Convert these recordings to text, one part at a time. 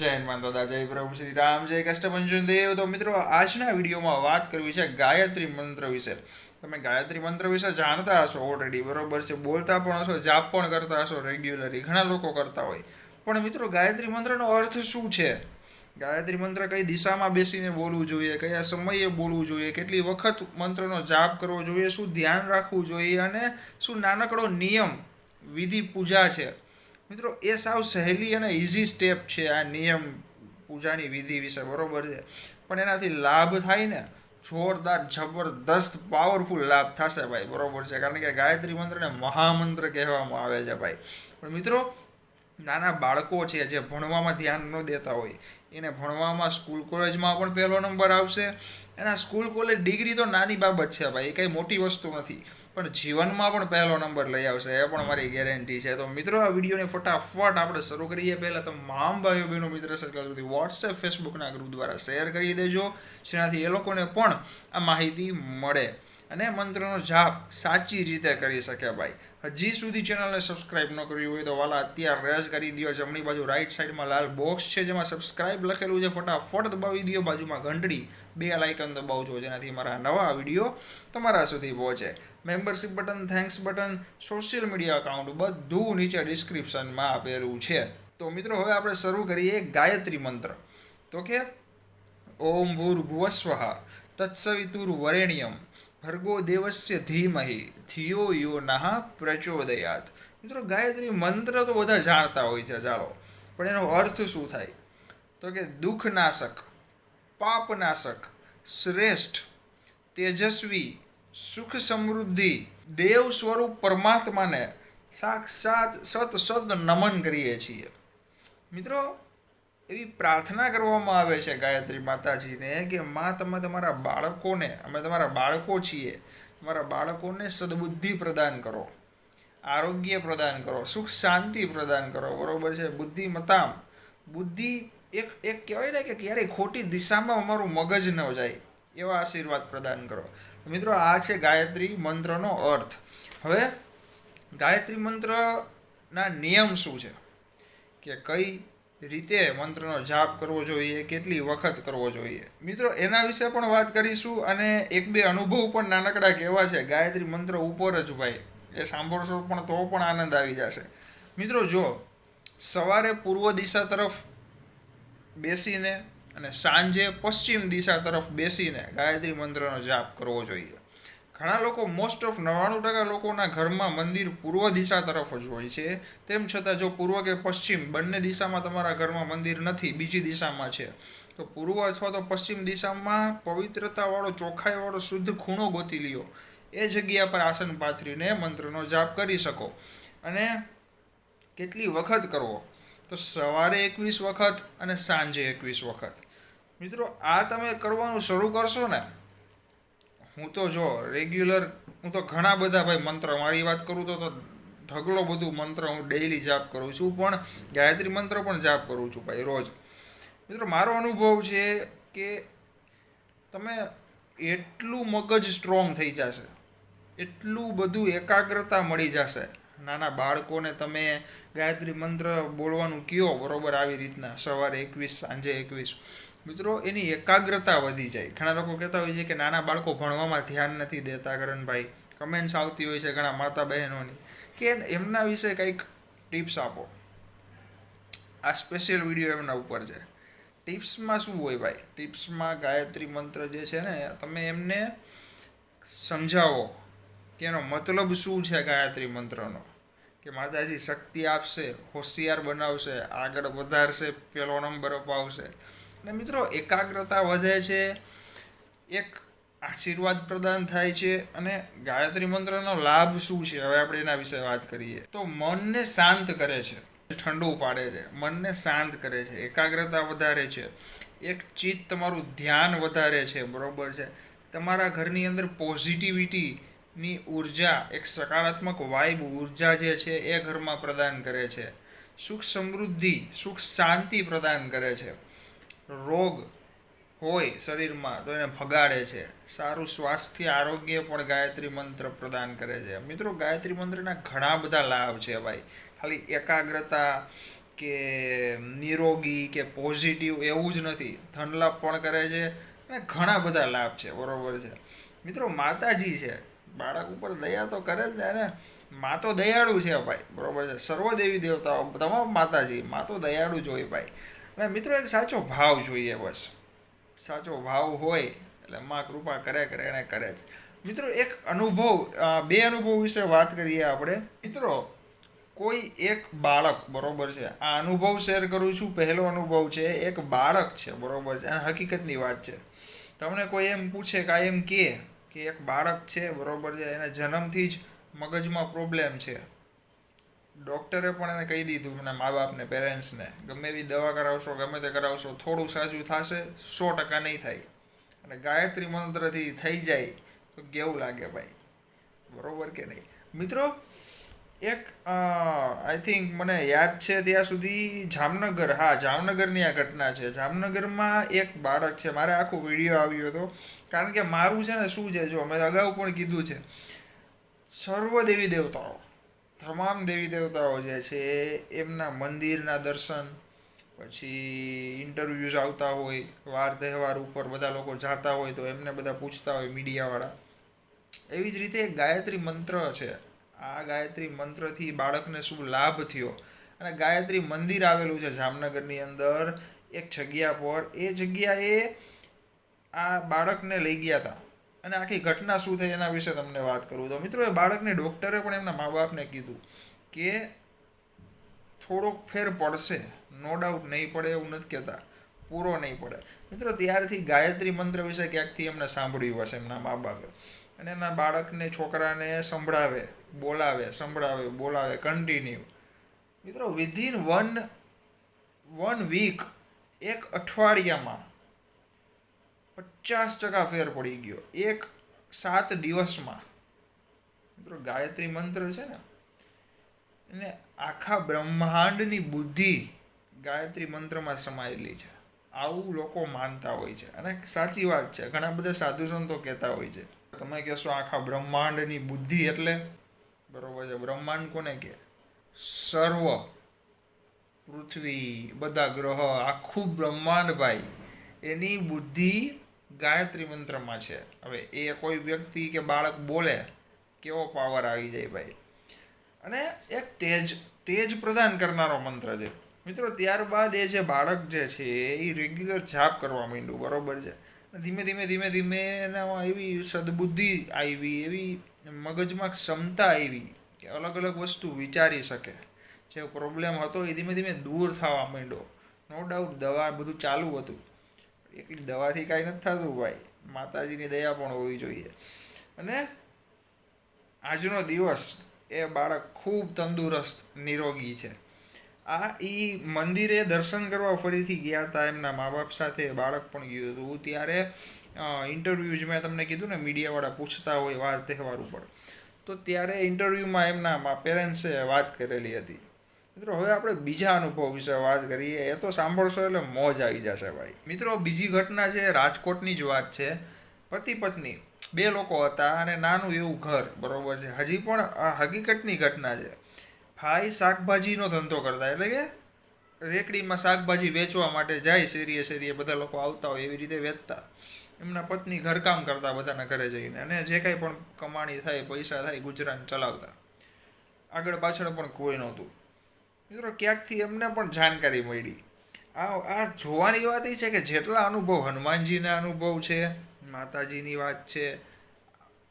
જય હનુમાન દાદા જય પ્રભુ, શ્રી રામ, જય કષ્ટભંજન દેવ. તો મિત્રો, આજના વિડીયોમાં વાત કરવી છે ગાયત્રી મંત્ર વિશે. તમે ગાયત્રી મંત્ર વિશે જાણતા હશો ઓલરેડી બરોબર છે? બોલતા પણ હશો, જાપ પણ કરતા હશો રેગ્યુલરી ઘણા લોકો કરતા હોય. પણ મિત્રો, ગાયત્રી મંત્રનો અર્થ શું છે? ગાયત્રી મંત્ર કઈ દિશામાં બેસીને બોલવું જોઈએ, કયા સમયે બોલવું જોઈએ, કેટલી વખત મંત્રનો જાપ કરવો જોઈએ, શું ધ્યાન રાખવું જોઈએ અને શું નાનકડો નિયમ, વિધિ પૂજા છે? મિત્રો, એ સાવ સહેલી અને ઇઝી સ્ટેપ છે આ નિયમ પૂજાની વિધિ વિશે, બરોબર છે? પણ એનાથી લાભ થાય ને, જોરદાર, જબરદસ્ત પાવરફુલ લાભ થશે ભાઈ, બરોબર છે? કારણ કે ગાયત્રી મંત્રને મહામંત્ર કહેવામાં આવે છે ભાઈ. પણ મિત્રો, નાના બાળકો છે જે ભણવામાં ધ્યાન ન દેતા હોય એને ભણવામાં સ્કૂલ કોલેજમાં પણ પહેલો નંબર આવશે. એના સ્કૂલ કોલેજ ડિગ્રી તો નાની બાબત છે ભાઈ, એ કંઈ મોટી વસ્તુ નથી. પણ જીવનમાં પણ પહેલો નંબર લઈ આવશે, એ પણ મારી ગેરંટી છે. તો મિત્રો, આ વિડીયોને ફટાફટ આપણે શરૂ કરીએ. પહેલાં તમામ ભાઈઓ, બહેનો, મિત્ર સર્કલ સુધી વોટ્સએપ ફેસબુકના ગ્રુપ દ્વારા શેર કરી દેજો. જેનાથી એ લોકોને પણ આ માહિતી મળે. અને મંત્રનો જાપ સાચી રીતે કરી શકે ભાઈ. હજી સુધી ચેનલને સબસ્ક્રાઇબ ન કર્યું હોય તો વાલા અત્યારે જ કરી દો જમણી બાજુ રાઈટ સાઈડમાં લાલ બોક્સ છે જેમાં સબસ્ક્રાઇબ લખેલું છે. ફટાફટ દબાવી દો બાજુમાં ઘંટડી બે લાઇકન દબાવજો જેનાથી મારા નવા વીડિયો તમારા સુધી પહોંચે. Membership button thanks button social media account બધું નીચે ડિસ્ક્રિપ્શનમાં આપેલું છે. તો મિત્રો, હવે આપણે શરૂ કરીએ ગાયત્રી મંત્ર. તો કે, ઓમ ભૂર્ભુવસ્વઃ તત્સવિતુર્વરેણ્યમ ભર્ગો દેવસ્ય ધીમહિ ધિયો યો નઃ પ્રચોદયાત. મિત્રો, ગાયત્રી મંત્ર તો બધા જાણતા હોય છે ચાલો પણ એનો અર્થ શું થાય? તો કે દુઃખનાશક, પાપનાશક, શ્રેષ્ઠ, તેજસ્વી સુખ સમૃદ્ધિ દેવ સ્વરૂપ પરમાત્માને સાક્ષાત સત સત નમન કરીએ છીએ. મિત્રો એવી પ્રાર્થના કરવામાં આવે છે ગાયત્રી માતાજીને કે માં, તમે તમારા બાળકોને, અમે તમારા બાળકો છીએ, તમારા બાળકોને સદબુદ્ધિ પ્રદાન કરો, આરોગ્ય પ્રદાન કરો, સુખ શાંતિ પ્રદાન કરો, બરોબર છે? બુદ્ધિમતામ બુદ્ધિ એક એક કહેવાય ને કે ક્યારેય ખોટી દિશામાં અમારું મગજ ન જાય, એવા આશીર્વાદ પ્રદાન કરો. મિત્રો, આ છે ગાયત્રી મંત્રનો અર્થ. હવે, ગાયત્રી મંત્રના નિયમ શું છે? કે કઈ રીતે મંત્રનો જાપ કરવો જોઈએ, કેટલી વખત કરવો જોઈએ. મિત્રો, એના વિશે પણ વાત કરીશું અને એક બે અનુભવ પણ નાનકડા કહેવા છે. ગાયત્રી મંત્ર ઉપર જ ભાઈ. એ સાંભળશો પણ તો પણ આનંદ આવી જશે. મિત્રો, જો સવારે પૂર્વ દિશા તરફ બેસીને અને સાંજે પશ્ચિમ દિશા તરફ બેસીને ગાયત્રી મંત્રનો જાપ કરવો જોઈએ. ઘણા લોકો મોસ્ટ ઓફ નવ્વાણું ટકા લોકોના ઘરમાં મંદિર પૂર્વ દિશા તરફ જ હોય છે. તેમ છતાં જો પૂર્વ કે પશ્ચિમ બંને દિશામાં તમારા ઘરમાં મંદિર નથી, બીજી દિશામાં છે. તો પૂર્વ અથવા તો પશ્ચિમ દિશામાં પવિત્રતાવાળો, ચોખ્ખાઈવાળો, શુદ્ધ ખૂણો ગોતી લ્યો. એ જગ્યા પર આસન પાથરીને મંત્રનો જાપ કરી શકો. અને કેટલી વખત કરવો? તો સવારે એકવીસ વખત અને સાંજે એકવીસ વખત. મિત્રો, આ તમે કરવાનું શરૂ કરશો ને હું તો જો રેગ્યુલર હું તો ઘણા બધા ભાઈ મંત્ર, મારી વાત કરું તો ઢગલો બધું મંત્ર હું ડેઈલી જાપ કરું છું, પણ ગાયત્રી મંત્ર પણ જાપ કરું છું ભાઈ રોજ. મિત્રો, મારો અનુભવ છે કે તમે એટલું મગજ સ્ટ્રોંગ થઈ જશે, એટલું બધું એકાગ્રતા મળી જશે. નાના બાળકોને તમે ગાયત્રી મંત્ર બોલવાનું કયો? બરોબર, આવી રીતના સવારે એકવીસ, સાંજે એકવીસ. મિત્રો, એની એકાગ્રતા વધી જાય. ઘણા લોકો કહેતા હોય છે કે નાના બાળકો ભણવામાં ધ્યાન નથી દેતા, કરણભાઈ. કમેન્ટ્સ આવતી હોય છે ઘણા માતા બહેનોની કે એમના વિશે કંઈક ટિપ્સ આપો. આ સ્પેશિયલ વીડિયો એમના ઉપર છે. ટિપ્સમાં શું હોય ભાઈ? ટિપ્સમાં ગાયત્રી મંત્ર જે છે ને, તમે એમને સમજાવો કે એનો મતલબ શું છે ગાયત્રી મંત્રનો? કે માતાજી, શક્તિ આપશે, હોશિયાર બનાવશે, આગળ વધારશે પહેલો નંબર અપાવશે. અને મિત્રો, એકાગ્રતા વધે છે, એક આશીર્વાદ પ્રદાન થાય છે અને ગાયત્રી મંત્રનો લાભ શું છે? હવે આપણે એના વિશે વાત કરીએ. તો મનને શાંત કરે છે, ઠંડુ પાડે છે, મનને શાંત કરે છે, એકાગ્રતા વધારે છે. એક ચિત્ત તમારું ધ્યાન વધારે છે, બરોબર છે. તમારા ઘરની અંદર પોઝિટિવિટીની ઊર્જા, એક સકારાત્મક વાઇબ ઊર્જા જે છે એ ઘરમાં પ્રદાન કરે છે. સુખ સમૃદ્ધિ, સુખ શાંતિ પ્રદાન કરે છે. રોગ હોય શરીરમાં તો એને ભગાડે છે. સારું સ્વાસ્થ્ય, આરોગ્ય પણ ગાયત્રી મંત્ર પ્રદાન કરે છે. મિત્રો, ગાયત્રી મંત્રના ઘણા બધા લાભ છે ભાઈ. ખાલી એકાગ્રતા કે નિરોગી કે પોઝિટિવ એવું જ નથી. ધનલાભ પણ કરે છે અને ઘણા બધા લાભ છે. બરોબર છે. મિત્રો, માતાજી છે. બાળક ઉપર દયા તો કરે જ ને એને મા તો દયાળુ છે ભાઈ. બરોબર છે. સર્વદેવી દેવતાઓ, તમામ માતાજી, મા તો દયાળુ જ હોય ભાઈ. અને મિત્રો, એક સાચો ભાવ જોઈએ બસ. સાચો ભાવ હોય, એટલે માં કૃપા કરે કરે એને કરે જ. મિત્રો, એક અનુભવ બે અનુભવ વિશે વાત કરીએ આપણે. મિત્રો, કોઈ એક બાળક, બરોબર છે, આ અનુભવ શેર કરું છું, પહેલો અનુભવ છે, એક બાળક છે, બરોબર છે, અને હકીકતની વાત છે. તમને કોઈ એમ પૂછે કે એમ કે કે એક બાળક છે, બરોબર છે, એને જન્મથી જ મગજમાં પ્રોબ્લેમ છે. ડૉક્ટરે પણ એને કહી દીધું એના મા બાપને પેરેન્ટ્સને ગમે એવી દવા કરાવશો, ગમે તે કરાવશો, થોડું સાજું થશે, સો ટકા નહીં થાય. અને ગાયત્રી મંત્રથી થઈ જાય, તો કેવું લાગે ભાઈ? બરોબર કે નહીં? મિત્રો, એક આઈ થિંક મને યાદ છે ત્યાં સુધી જામનગર, હા, જામનગરની આ ઘટના છે. જામનગરમાં એક બાળક છે, મારે આખો વીડિયો આવ્યો હતો. કારણ કે મારું છે ને શું છે, જો, મેં અગાઉ પણ કીધું છે. સર્વ દેવી દેવતાઓ. તમામ દેવી દેવતાઓ જે છે, એમના મંદિરના દર્શન, પછી ઇન્ટરવ્યૂઝ આવતા હોય, વાર તહેવાર ઉપર બધા લોકો જાતા હોય તો એમને બધા પૂછતા હોય મીડિયાવાળા. એવી જ રીતે એક ગાયત્રી મંત્ર છે. આ ગાયત્રી મંત્રથી બાળકને શું લાભ થયો. અને ગાયત્રી મંદિર આવેલું છે જામનગરની અંદર, એક જગ્યા પર. એ જગ્યાએ આ બાળકને લઈ ગયા હતા. અને આખી ઘટના શું થઈ એના વિશે તમને વાત કરું. તો મિત્રો, એ બાળકને ડૉક્ટરે પણ એમના મા બાપને કીધું કે થોડોક ફેર પડશે. નો ડાઉટ નહીં પડે એવું નથી કહેતા. પૂરો નહીં પડે. મિત્રો, ત્યારથી ગાયત્રી મંત્ર વિશે ક્યાંકથી એમને સાંભળ્યું હશે એમના મા બાપે અને એના બાળકને છોકરાને સંભળાવે, બોલાવે સંભળાવે, બોલાવે કન્ટિન્યુ મિત્રો વિધિન વન વન વીક એક અઠવાડિયામાં પચાસ ટકા ફેર પડી ગયો. એક સાત દિવસમાં. મિત્રો, ગાયત્રી મંત્ર છે ને, એને આખા બ્રહ્માંડની બુદ્ધિ ગાયત્રી મંત્રમાં સમાયેલી છે. આવું લોકો માનતા હોય છે. અને સાચી વાત છે, ઘણા બધા સાધુ સંતો કહેતા હોય છે, તમે કહેશો આખા બ્રહ્માંડની બુદ્ધિ એટલે? બરોબર છે, બ્રહ્માંડ કોને કહે? સર્વ, પૃથ્વી, બધા ગ્રહ, આખું બ્રહ્માંડ ભાઈ, એની બુદ્ધિ ગાયત્રી મંત્રમાં છે. હવે એ કોઈ વ્યક્તિ કે બાળક બોલે, કેવો પાવર આવી જાય ભાઈ? અને એક તેજ તેજ પ્રદાન કરનારો મંત્ર છે. મિત્રો, ત્યારબાદ એ જે બાળક જે છે, એ રેગ્યુલર જાપ કરવા માંડ્યું, બરાબર છે? ધીમે ધીમે ધીમે ધીમે એનામાં એવી સદબુદ્ધિ આવી, એવી મગજમાં ક્ષમતા આવી કે અલગ અલગ વસ્તુ વિચારી શકે. જે પ્રોબ્લેમ હતો એ ધીમે ધીમે દૂર થવા માંડ્યો. નો ડાઉટ દવા બધું ચાલુ હતું. એકલી દવાથી કાંઈ નથી થતું ભાઈ. માતાજીની દયા પણ હોવી જોઈએ. અને આજનો દિવસ એ બાળક ખૂબ તંદુરસ્ત, નિરોગી છે. આ એ મંદિરે દર્શન કરવા ફરીથી ગયા હતા એમના મા બાપ સાથે બાળક પણ ગયું હતું. ત્યારે ઇન્ટરવ્યૂઝ મેં તમને કીધું ને, મીડિયાવાળા પૂછતા હોય વાર તહેવાર ઉપર. તો ત્યારે ઇન્ટરવ્યૂમાં એમના પેરેન્ટ્સે વાત કરેલી હતી. મિત્રો, હવે આપણે બીજા અનુભવ વિશે વાત કરીએ. એ તો સાંભળશો એટલે મોજ આવી જશે ભાઈ. મિત્રો, બીજી ઘટના છે, રાજકોટની જ વાત છે. પતિ પત્ની, બે લોકો હતા અને નાનું એવું ઘર, બરાબર છે. હજી પણ આ હકીકતની ઘટના છે. ભાઈ શાકભાજીનો ધંધો કરતા, એટલે કે રેકડીમાં શાકભાજી વેચવા માટે જાય, શેરીએ શેરીએ બધા લોકો આવતા હોય એવી રીતે વેચતા. એમના પત્ની ઘરકામ કરતા બધાના ઘરે જઈને અને જે કાંઈ પણ કમાણી થાય, પૈસા થાય, ગુજરાન ચલાવતા. આગળ પાછળ પણ કોઈ નહોતું. મિત્રો, ક્યાંકથી એમને પણ જાણકારી મળી. આ આ જોવાની વાત એ છે કે જેટલા અનુભવ હનુમાનજીના અનુભવ છે, માતાજીની વાત છે,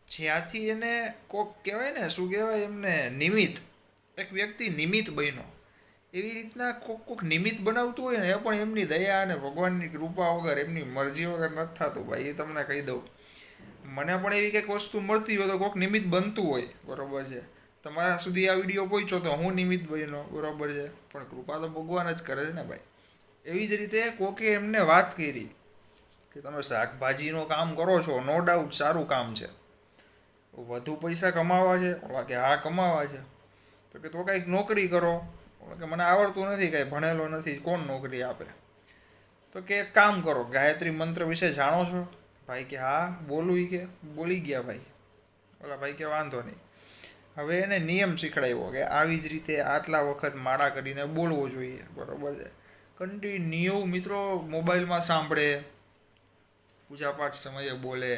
જ્યાંથી એને કોક કહેવાય ને, શું કહેવાય એમને, નિમિત્ત, એક વ્યક્તિ નિમિત્ત બન્યો. એવી રીતના કોક કોક નિમિત્ત બનાવતું હોય ને, એ પણ એમની દયા અને ભગવાનની કૃપા વગર, એમની મરજી વગર નથી થતું ભાઈ, એ તમને કહી દઉં. મને પણ એવી કંઈક વસ્તુ મળતી હોય તો કોક નિમિત્ત બનતું હોય, બરાબર છે. તમારા સુધી આ વીડિયો પહોંચ્યો તો હું નિમિત્ત બન્યો બરાબર છે? પણ કૃપા તો ભગવાન જ કરે છે ને ભાઈ. એવી જ રીતે કોકે એમને વાત કરી કે તમે શાકભાજીનું કામ કરો છો, નો ડાઉટ સારું કામ છે. વધુ પૈસા કમાવા છે, ઓલા કે હા કમાવા છે. તો કે તો કાંઈક નોકરી કરો. કે મને આવડતું નથી કાંઈ, ભણેલો નથી, કોણ નોકરી આપે? તો કે એક કામ કરો, ગાયત્રી મંત્ર વિશે જાણો છો? ભાઈ કે હા, બોલું કે, બોલી ગયા ભાઈ. ઓલા ભાઈ કે વાંધો નહીં. હવે એને નિયમ શીખડાવ્યો કે આવી જ રીતે આટલા વખત માળા કરીને બોલવો જોઈએ. બરાબર છે. કન્ટિન્યુ મિત્રો, મોબાઈલમાં સાંભળે. પૂજાપાઠ સમયે બોલે.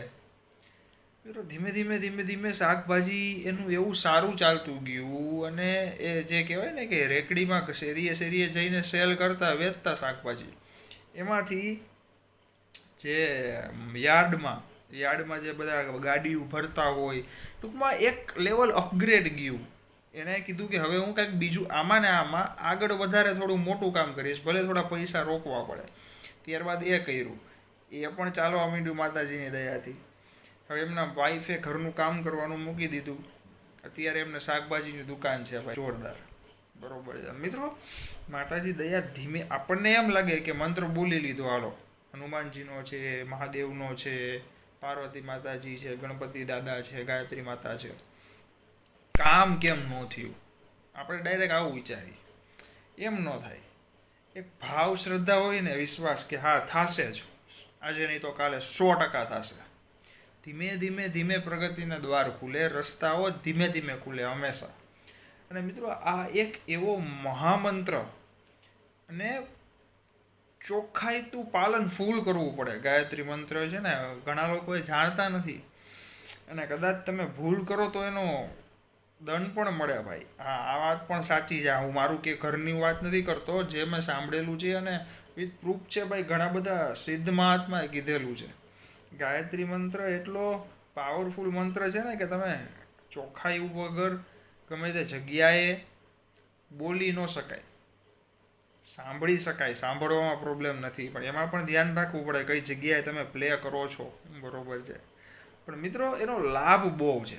મિત્રો, ધીમે ધીમે ધીમે ધીમે શાકભાજી એનું એવું સારું ચાલતું ગયું અને એ જે કહેવાય ને કે રેકડીમાં શેરીએ શેરીએ જઈને સેલ કરતા વેચતા શાકભાજી. એમાંથી જે યાર્ડમાં યાર્ડમાં જે બધા ગાડીઓ ભરતા હોય, ટૂંકમાં એક લેવલ અપગ્રેડ ગયું. એણે કીધું કે હવે હું કાંઈક બીજું આમાં ને આમાં આગળ વધારે થોડું મોટું કામ કરીશ, ભલે થોડા પૈસા રોકવા પડે. ત્યારબાદ એ કર્યું. એ પણ ચાલવા માંડ્યું માતાજીની દયાથી. હવે એમના વાઈફે ઘરનું કામ કરવાનું મૂકી દીધું. અત્યારે એમને શાકભાજીની દુકાન છે ભાઈ, જોરદાર. બરોબર છે. મિત્રો, માતાજી દયા ધીમે આપણને એમ લાગે કે મંત્ર બોલી લીધો, હાલો. હનુમાનજીનો છે, મહાદેવનો છે પાર્વતી માતાજી છે, ગણપતિ દાદા છે, ગાયત્રી માતા છે. કામ કેમ ન થયું? આપણે ડાયરેક્ટ આવું વિચારીએ. એમ ન થાય. એક ભાવ શ્રદ્ધા હોય ને વિશ્વાસ કે હા, થશે જ. આજે નહીં તો કાલે સો ટકા થશે. ધીમે ધીમે ધીમે પ્રગતિના દ્વાર ખુલે, રસ્તાઓ ધીમે ધીમે ખુલે હંમેશા. અને મિત્રો, આ એક એવો મહામંત્ર અને ચોખ્ખાઈતું પાલન ફૂલ કરવું પડે. ગાયત્રી મંત્ર છે ને, ઘણા લોકો એ જાણતા નથી. અને કદાચ તમે ભૂલ કરો તો એનો દંડ પણ મળે ભાઈ. હા, આ વાત પણ સાચી છે. હું મારું કે ઘરની વાત નથી કરતો. જે મેં સાંભળેલું છે અને વિથ પ્રૂફ છે ભાઈ, ઘણા બધા સિદ્ધ મહાત્માએ કીધેલું છે. ગાયત્રી મંત્ર એટલો પાવરફુલ મંત્ર છે ને કે તમે ચોખ્ખાઈ વગર ગમે તે જગ્યાએ બોલી ન શકાય. સાંભળી શકાય, સાંભળવામાં પ્રોબ્લેમ નથી. પણ એમાં પણ ધ્યાન રાખવું પડે કઈ જગ્યાએ તમે પ્લે કરો છો. બરોબર છે. પણ મિત્રો, એનો લાભ બહુ છે.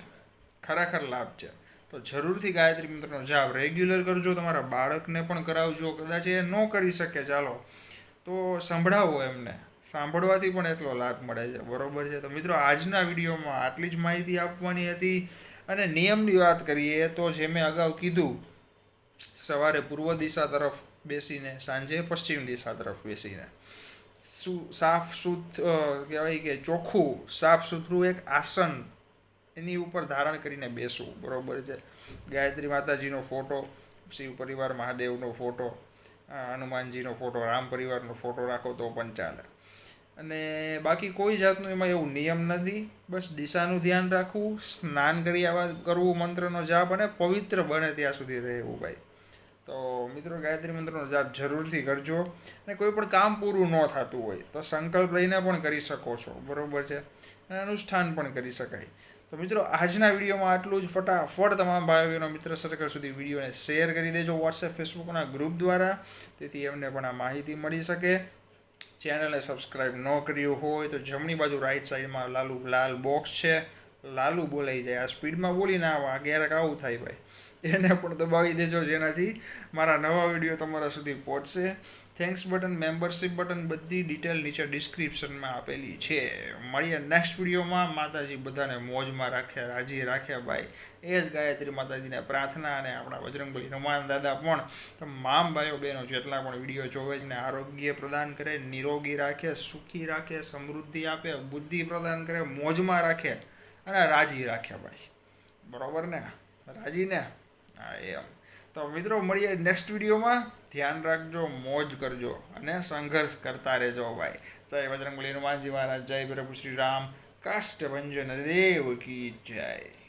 ખરેખર લાભ છે. તો જરૂરથી ગાયત્રી મંત્રનો જાપ રેગ્યુલર કરજો. તમારા બાળકને પણ કરાવજો. કદાચ એ ન કરી શકે, ચાલો. તો સંભળાવો એમને. સાંભળવાથી પણ એટલો લાભ મળે છે. બરોબર છે. તો મિત્રો, આજના વિડીયોમાં આટલી જ માહિતી આપવાની હતી. અને નિયમની વાત કરીએ તો જે મેં અગાઉ કીધું, સવારે પૂર્વ દિશા તરફ બેસીને, સાંજે પશ્ચિમ દિશા તરફ બેસીને. શું સાફ સુથ કહેવાય કે ચોખ્ખું, સાફ સુથરું એક આસન એની ઉપર ધારણ કરીને બેસવું. બરાબર છે? ગાયત્રી માતાજીનો ફોટો શિવ પરિવાર મહાદેવનો ફોટો હનુમાનજીનો ફોટો, રામ પરિવારનો ફોટો રાખો તો પણ ચાલે. અને બાકી કોઈ જાતનું એમાં એવું નિયમ નથી. બસ દિશાનું ધ્યાન રાખવું, સ્નાન કર્યા બાદ કરવું મંત્રનો જાપ અને પવિત્ર બને ત્યાં સુધી રહેવું ભાઈ. તો મિત્રો ગાયત્રી મંત્રનો જાપ જરૂરથી કરજો અને કોઈ પણ કામ પૂરું ન થતું હોય તો સંકલ્પ લઈને પણ કરી શકો છો, બરાબર છે? અને અનુષ્ઠાન પણ કરી શકાય. તો મિત્રો આજના વિડીયોમાં આટલું જ. ફટાફટ તમામ ભાઈઓનો મિત્ર સર્કલ સુધી વિડીયોને શેર કરી દેજો વોટ્સએપ ફેસબુકના ગ્રુપ દ્વારા, તેથી એમને પણ આ માહિતી મળી શકે. ચેનલને સબસ્ક્રાઈબ ન કર્યું હોય તો જમણી બાજુ રાઈટ સાઈડમાં લાલુ લાલ બોક્સ છે. લાલુ બોલાઈ જાય. આ સ્પીડમાં બોલી ના આવે ક્યારેક આવું થાય ભાઈ. એને પણ દબાવી દેજો જેનાથી મારા નવા વીડિયો તમારા સુધી પહોંચશે. થેન્ક્સ બટન મેમ્બરશિપ બટન બધી ડિટેલ નીચે ડિસ્ક્રિપ્શનમાં આપેલી છે. મળીએ નેક્સ્ટ વિડીયોમાં માતાજી બધાને મોજમાં રાખ્યા, રાજી રાખ્યા ભાઈ. એ જ ગાયત્રી માતાજીને પ્રાર્થના અને આપણા બજરંગબલી હનુમાન દાદા પણ તમામ ભાઈઓ બહેનો જેટલા પણ વીડિયો જોવે છે આરોગ્ય પ્રદાન કરે, નિરોગી રાખે, સુખી રાખે, સમૃદ્ધિ આપે, બુદ્ધિ પ્રદાન કરે, મોજમાં રાખે અને રાજી રાખે ભાઈ. બરોબર ને? રાજી ને? હા, એમ. તો મિત્રો, મળીએ નેક્સ્ટ વિડીયોમાં ધ્યાન રાખજો, મોજ કરજો અને સંઘર્ષ કરતા રહેજો ભાઈ. જય બજરંગબલી હનુમાનજી મહારાજ, જય પ્રભુ શ્રી રામ. કાષ્ટભંજન દેવ કી જય.